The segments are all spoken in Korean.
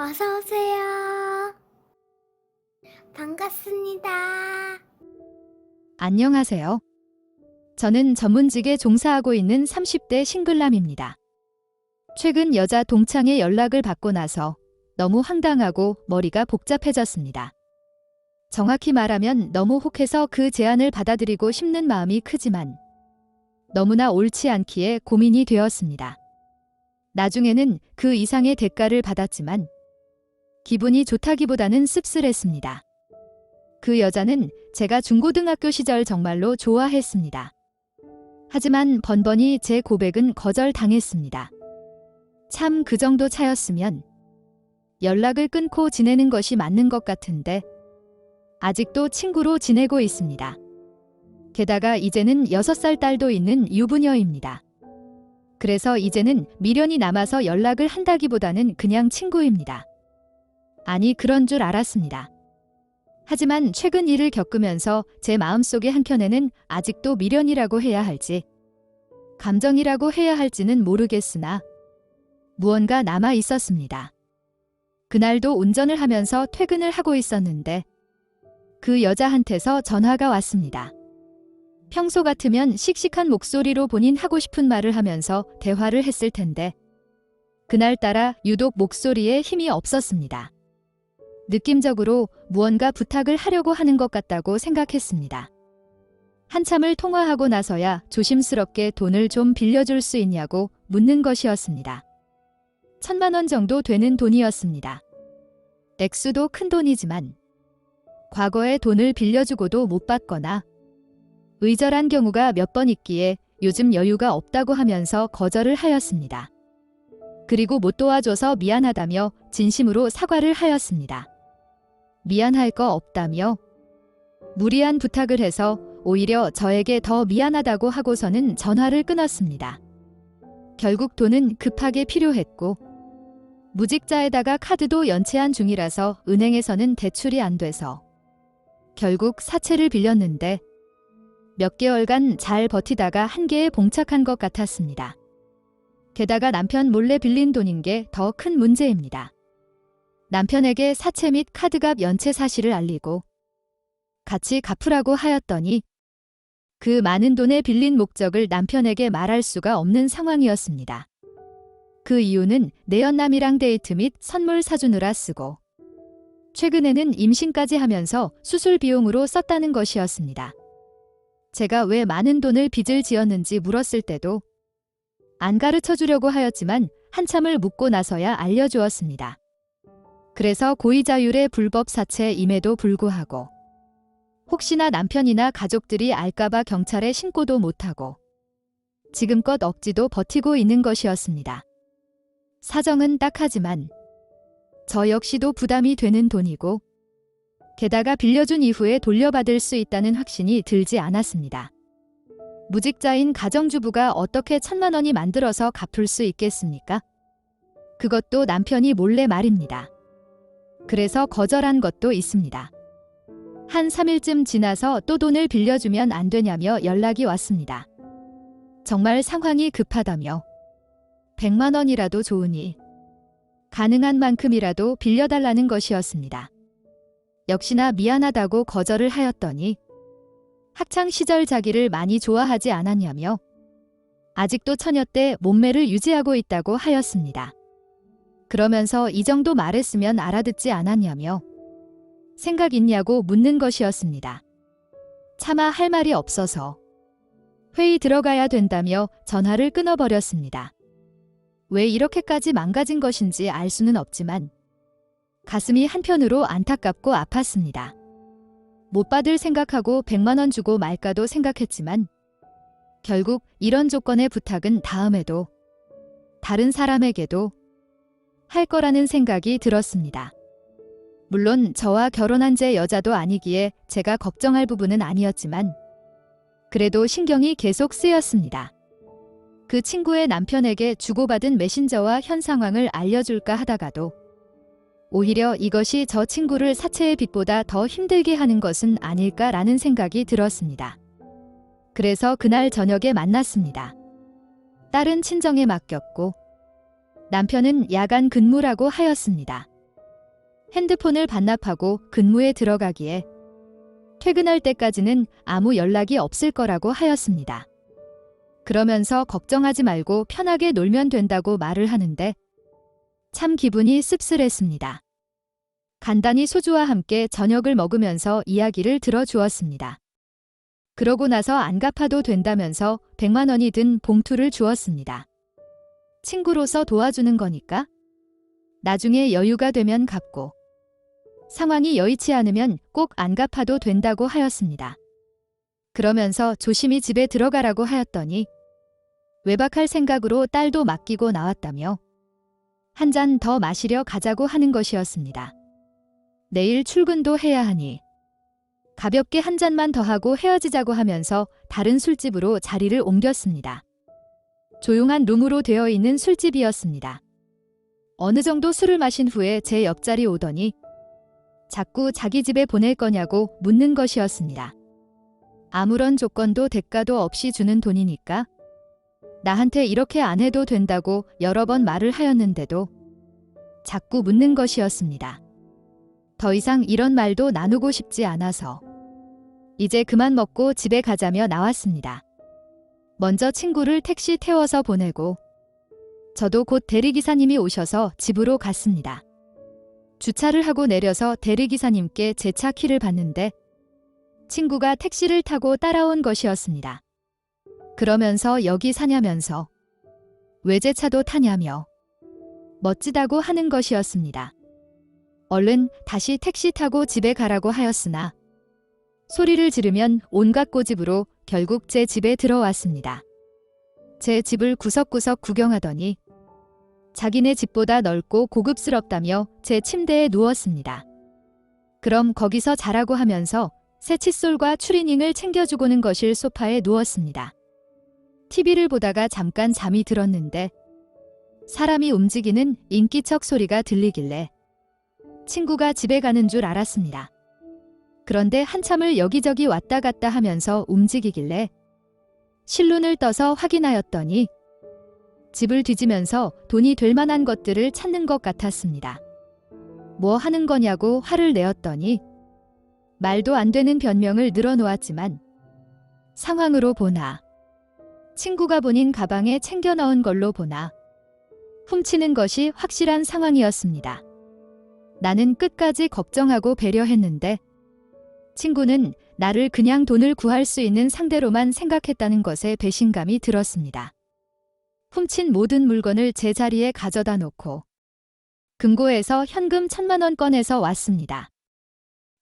어서 오세요. 반갑습니다. 안녕하세요. 저는 전문직에 종사하고 있는 30대 싱글남입니다. 최근 여자 동창의 연락을 받고 나서 너무 황당하고 머리가 복잡해졌습니다. 정확히 말하면 너무 혹해서 그 제안을 받아들이고 싶는 마음이 크지만 너무나 옳지 않기에 고민이 되었습니다. 나중에는 그 이상의 대가를 받았지만 기분이 좋다기보다는 씁쓸했습니다. 그 여자는 제가 중고등학교 시절 정말로 좋아했습니다. 하지만 번번이 제 고백은 거절당했습니다. 참 그 정도 차였으면 연락을 끊고 지내는 것이 맞는 것 같은데 아직도 친구로 지내고 있습니다. 게다가 이제는 6살 딸도 있는 유부녀입니다. 그래서 이제는 미련이 남아서 연락을 한다기보다는 그냥 친구입니다. 아니, 그런 줄 알았습니다. 하지만 최근 일을 겪으면서 제 마음속의 한켠에는 아직도 미련이라고 해야 할지, 감정이라고 해야 할지는 모르겠으나 무언가 남아 있었습니다. 그날도 운전을 하면서 퇴근을 하고 있었는데 그 여자한테서 전화가 왔습니다. 평소 같으면 씩씩한 목소리로 본인 하고 싶은 말을 하면서 대화를 했을 텐데 그날따라 유독 목소리에 힘이 없었습니다. 느낌적으로 무언가 부탁을 하려고 하는 것 같다고 생각했습니다. 한참을 통화하고 나서야 조심스럽게 돈을 좀 빌려줄 수 있냐고 묻는 것이었습니다. 천만 원 정도 되는 돈이었습니다. 액수도 큰 돈이지만 과거에 돈을 빌려주고도 못 받거나 의절한 경우가 몇 번 있기에 요즘 여유가 없다고 하면서 거절을 하였습니다. 그리고 못 도와줘서 미안하다며 진심으로 사과를 하였습니다. 미안할 거 없다며 무리한 부탁을 해서 오히려 저에게 더 미안하다고 하고서는 전화를 끊었습니다. 결국 돈은 급하게 필요했고 무직자에다가 카드도 연체한 중이라서 은행에서는 대출이 안 돼서 결국 사채를 빌렸는데 몇 개월간 잘 버티다가 한계에 봉착한 것 같았습니다. 게다가 남편 몰래 빌린 돈인 게 더 큰 문제입니다. 남편에게 사채 및 카드값 연체 사실을 알리고 같이 갚으라고 하였더니 그 많은 돈에 빌린 목적을 남편에게 말할 수가 없는 상황이었습니다. 그 이유는 내연남이랑 데이트 및 선물 사주느라 쓰고 최근에는 임신까지 하면서 수술 비용으로 썼다는 것이었습니다. 제가 왜 많은 돈을 빚을 지었는지 물었을 때도 안 가르쳐 주려고 하였지만 한참을 묻고 나서야 알려주었습니다. 그래서 고의자율의 불법 사채임에도 불구하고 혹시나 남편이나 가족들이 알까봐 경찰에 신고도 못하고 지금껏 억지도 버티고 있는 것이었습니다. 사정은 딱하지만 저 역시도 부담이 되는 돈이고 게다가 빌려준 이후에 돌려받을 수 있다는 확신이 들지 않았습니다. 무직자인 가정주부가 어떻게 천만 원이 만들어서 갚을 수 있겠습니까? 그것도 남편이 몰래 말입니다. 그래서 거절한 것도 있습니다. 한 3일쯤 지나서 또 돈을 빌려주면 안 되냐며 연락이 왔습니다. 정말 상황이 급하다며 100만 원이라도 좋으니 가능한 만큼이라도 빌려달라는 것이었습니다. 역시나 미안하다고 거절을 하였더니 학창 시절 자기를 많이 좋아하지 않았냐며 아직도 처녀 때 몸매를 유지하고 있다고 하였습니다. 그러면서 이 정도 말했으면 알아듣지 않았냐며 생각 있냐고 묻는 것이었습니다. 차마 할 말이 없어서 회의 들어가야 된다며 전화를 끊어버렸습니다. 왜 이렇게까지 망가진 것인지 알 수는 없지만 가슴이 한편으로 안타깝고 아팠습니다. 못 받을 생각하고 100만 원 주고 말까도 생각했지만 결국 이런 조건의 부탁은 다음에도 다른 사람에게도 할 거라는 생각이 들었습니다. 물론 저와 결혼한 제 여자도 아니기에 제가 걱정할 부분은 아니었지만 그래도 신경이 계속 쓰였습니다. 그 친구의 남편에게 주고받은 메신저와 현 상황을 알려줄까 하다가도 오히려 이것이 저 친구를 사채의 빚보다 더 힘들게 하는 것은 아닐까라는 생각이 들었습니다. 그래서 그날 저녁에 만났습니다. 딸은 친정에 맡겼고 남편은 야간 근무라고 하였습니다. 핸드폰을 반납하고 근무에 들어가기에 퇴근할 때까지는 아무 연락이 없을 거라고 하였습니다. 그러면서 걱정하지 말고 편하게 놀면 된다고 말을 하는데 참 기분이 씁쓸했습니다. 간단히 소주와 함께 저녁을 먹으면서 이야기를 들어주었습니다. 그러고 나서 안 갚아도 된다면서 100만 원이 든 봉투를 주었습니다. 친구로서 도와주는 거니까 나중에 여유가 되면 갚고 상황이 여의치 않으면 꼭 안 갚아도 된다고 하였습니다. 그러면서 조심히 집에 들어가라고 하였더니 외박할 생각으로 딸도 맡기고 나왔다며 한 잔 더 마시려 가자고 하는 것이었습니다. 내일 출근도 해야 하니 가볍게 한 잔만 더 하고 헤어지자고 하면서 다른 술집으로 자리를 옮겼습니다. 조용한 룸으로 되어 있는 술집이었습니다. 어느 정도 술을 마신 후에 제 옆자리 오더니 자꾸 자기 집에 보낼 거냐고 묻는 것이었습니다. 아무런 조건도 대가도 없이 주는 돈이니까 나한테 이렇게 안 해도 된다고 여러 번 말을 하였는데도 자꾸 묻는 것이었습니다. 더 이상 이런 말도 나누고 싶지 않아서 이제 그만 먹고 집에 가자며 나왔습니다. 먼저 친구를 택시 태워서 보내고 저도 곧 대리기사님이 오셔서 집으로 갔습니다. 주차를 하고 내려서 대리기사님께 제 차 키를 받는데 친구가 택시를 타고 따라온 것이었습니다. 그러면서 여기 사냐면서 왜제 차도 타냐며 멋지다고 하는 것이었습니다. 얼른 다시 택시 타고 집에 가라고 하였으나 소리를 지르면 온갖 고집으로 결국 제 집에 들어왔습니다. 제 집을 구석구석 구경하더니 자기네 집보다 넓고 고급스럽다며 제 침대에 누웠습니다. 그럼 거기서 자라고 하면서 새 칫솔과 추리닝을 챙겨주고는 거실 소파에 누웠습니다. TV를 보다가 잠깐 잠이 들었는데 사람이 움직이는 인기척 소리가 들리길래 친구가 집에 가는 줄 알았습니다. 그런데 한참을 여기저기 왔다 갔다 하면서 움직이길래 실눈을 떠서 확인하였더니 집을 뒤지면서 돈이 될 만한 것들을 찾는 것 같았습니다. 뭐 하는 거냐고 화를 내었더니 말도 안 되는 변명을 늘어놓았지만 상황으로 보나 친구가 본인 가방에 챙겨 넣은 걸로 보나 훔치는 것이 확실한 상황이었습니다. 나는 끝까지 걱정하고 배려했는데 친구는 나를 그냥 돈을 구할 수 있는 상대로만 생각했다는 것에 배신감이 들었습니다. 훔친 모든 물건을 제 자리에 가져다 놓고 금고에서 현금 천만 원 꺼내서 왔습니다.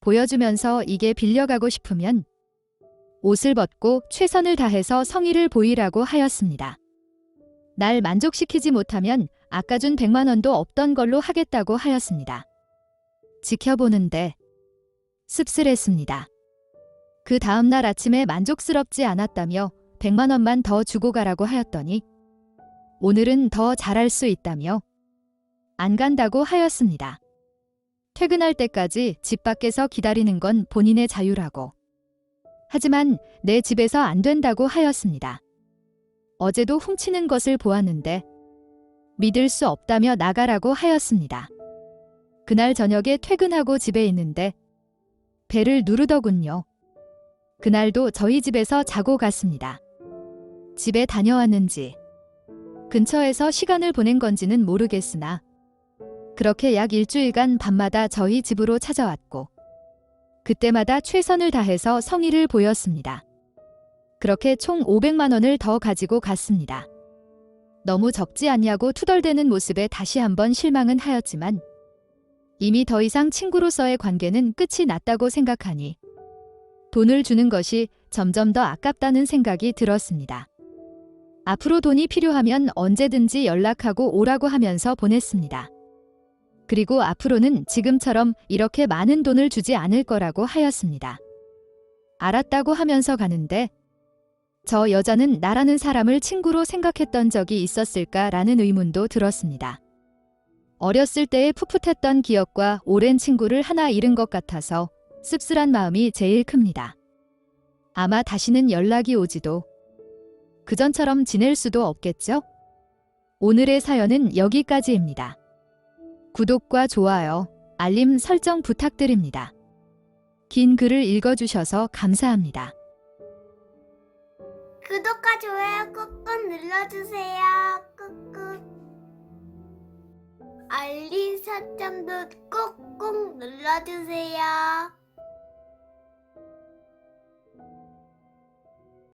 보여주면서 이게 빌려가고 싶으면 옷을 벗고 최선을 다해서 성의를 보이라고 하였습니다. 날 만족시키지 못하면 아까 준 100만 원도 없던 걸로 하겠다고 하였습니다. 지켜보는데 씁쓸했습니다. 그 다음날 아침에 만족스럽지 않았다며 100만 원만 더 주고 가라고 하였더니 오늘은 더 잘할 수 있다며 안 간다고 하였습니다. 퇴근할 때까지 집 밖에서 기다리는 건 본인의 자유라고. 하지만 내 집에서 안 된다고 하였습니다. 어제도 훔치는 것을 보았는데 믿을 수 없다며 나가라고 하였습니다. 그날 저녁에 퇴근하고 집에 있는데 배를 누르더군요. 그날도 저희 집에서 자고 갔습니다. 집에 다녀왔는지 근처에서 시간을 보낸 건지는 모르겠으나 그렇게 약 일주일간 밤마다 저희 집으로 찾아왔고 그때마다 최선을 다해서 성의를 보였습니다. 그렇게 총 500만 원을 더 가지고 갔습니다. 너무 적지 않냐고 투덜대는 모습에 다시 한번 실망은 하였지만 이미 더 이상 친구로서의 관계는 끝이 났다고 생각하니 돈을 주는 것이 점점 더 아깝다는 생각이 들었습니다. 앞으로 돈이 필요하면 언제든지 연락하고 오라고 하면서 보냈습니다. 그리고 앞으로는 지금처럼 이렇게 많은 돈을 주지 않을 거라고 하였습니다. 알았다고 하면서 가는데 저 여자는 나라는 사람을 친구로 생각했던 적이 있었을까라는 의문도 들었습니다. 어렸을 때의 풋풋했던 기억과 오랜 친구를 하나 잃은 것 같아서 씁쓸한 마음이 제일 큽니다. 아마 다시는 연락이 오지도 그전처럼 지낼 수도 없겠죠? 오늘의 사연은 여기까지입니다. 구독과 좋아요, 알림 설정 부탁드립니다. 긴 글을 읽어주셔서 감사합니다. 구독과 좋아요 꾹꾹 눌러주세요. 꾹꾹. 알림 설정도 꾹꾹 눌러주세요.